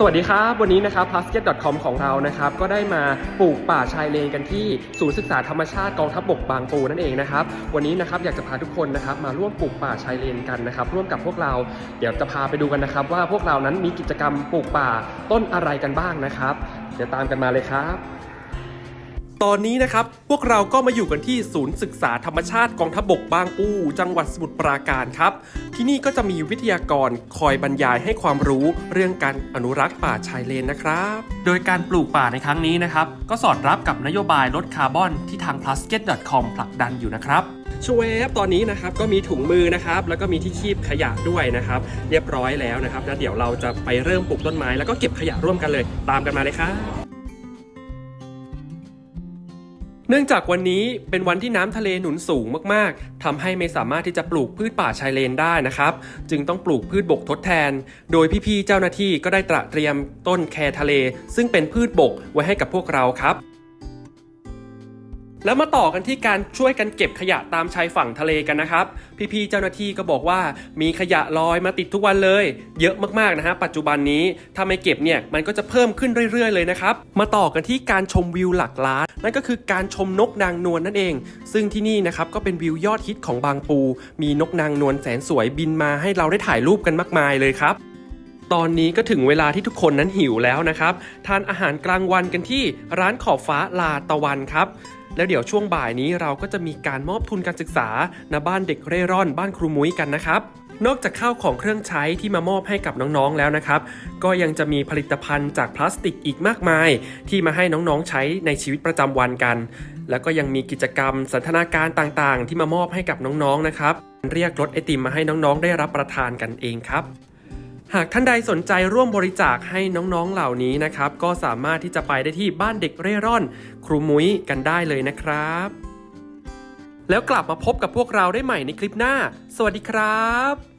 สวัสดีครับ วันนี้นะครับ plusket.com ของเรานะครับก็ได้มาปลูกป่าชายเลนกันที่ศูนย์ศึกษาธรรมชาติกองทัพบกบางปูนั่นเองนะครับวันนี้นะครับอยากจะพาทุกคนนะครับมาร่วมปลูกป่าชายเลนกันนะครับร่วมกับพวกเราเดี๋ยวจะพาไปดูกันนะครับ ว่าพวกเรานั้นมีกิจกรรมปลูกป่าต้นอะไรกันบ้างนะครับ เดี๋ยวตามกันมาเลยครับ ตอนนี้นะครับ พวกเราก็มาอยู่กันที่ศูนย์ศึกษาธรรมชาติกองทัพบกบางปูจังหวัดสมุทรปราการครับ ที่นี่ก็จะมีวิทยากรคอยบรรยายให้ความรู้เรื่องการอนุรักษ์ป่าชายเลนนะครับ โดยการปลูกป่าในครั้งนี้นะครับ ก็สอดรับกับนโยบายลดคาร์บอนที่ทาง plusket.com ผลักดันอยู่นะครับช่วยแอปตอนนี้นะครับก็มีถุงมือนะครับ แล้วก็มีที่คีบขยะด้วยนะครับ เรียบร้อยแล้วนะครับแล้วเดี๋ยวเราจะไปเริ่มปลูกต้นไม้แล้วก็เก็บขยะร่วมกันเลย ตามกันมาเลยครับ เนื่องจากวันนี้เป็นวันที่น้ำทะเลหนุนสูงมากๆทำให้ไม่สามารถที่จะปลูกพืชป่าชายเลนได้นะครับ จึงต้องปลูกพืชบกทดแทน โดยพี่ๆเจ้าหน้าที่ก็ได้ตระเตรียมต้นแครทะเล ซึ่งเป็นพืชบกไว้ให้กับพวกเราครับ แล้วมาต่อกันที่การช่วยกันเก็บขยะตามชายฝั่งทะเลกันนะครับ พี่ๆเจ้าหน้าที่ก็บอกว่ามีขยะลอยมาติดทุกวันเลย เยอะมากๆนะฮะปัจจุบันนี้ถ้าไม่เก็บเนี่ยมันก็จะเพิ่มขึ้นเรื่อยๆเลยนะครับ มาต่อกันที่การชมวิวหลักล้าน นั่นก็คือการชมนกนางนวลนั่นเอง ซึ่งที่นี่นะครับก็เป็นวิวยอดฮิตของบางปู มีนกนางนวลแสนสวยบินมาให้เราได้ถ่ายรูปกันมากมายเลยครับ ตอนนี้ก็ถึงเวลาที่ทุกคนนั้นหิวแล้วนะครับ ทานอาหารกลางวันกันที่ร้านขอบฟ้าลาตะวันครับ แล้วเดี๋ยวช่วงบ่ายนี้เราก็จะมีการมอบทุนการศึกษาณบ้านเด็กเร่ร่อนบ้านครูมุ้ยกันนะครับ นอกจากข้าวของเครื่องใช้ที่มามอบให้กับน้องๆแล้วนะครับ ก็ยังจะมีผลิตภัณฑ์จากพลาสติกอีกมากมาย ที่มาให้น้องๆใช้ในชีวิตประจำวันกัน แล้วก็ยังมีกิจกรรมสันทนาการต่างๆ ที่มามอบให้กับน้องๆนะครับ เรียกรถไอติมมาให้น้องๆ ได้รับประทานกันเองครับ หากท่านใดสนใจร่วมบริจาคให้น้องๆเหล่านี้นะครับ ก็สามารถที่จะไปได้ที่บ้านเด็กเร่ร่อน ครูมุ้ยกันได้เลยนะครับ แล้วกลับมาพบกับพวกเราได้ใหม่ในคลิปหน้า สวัสดีครับ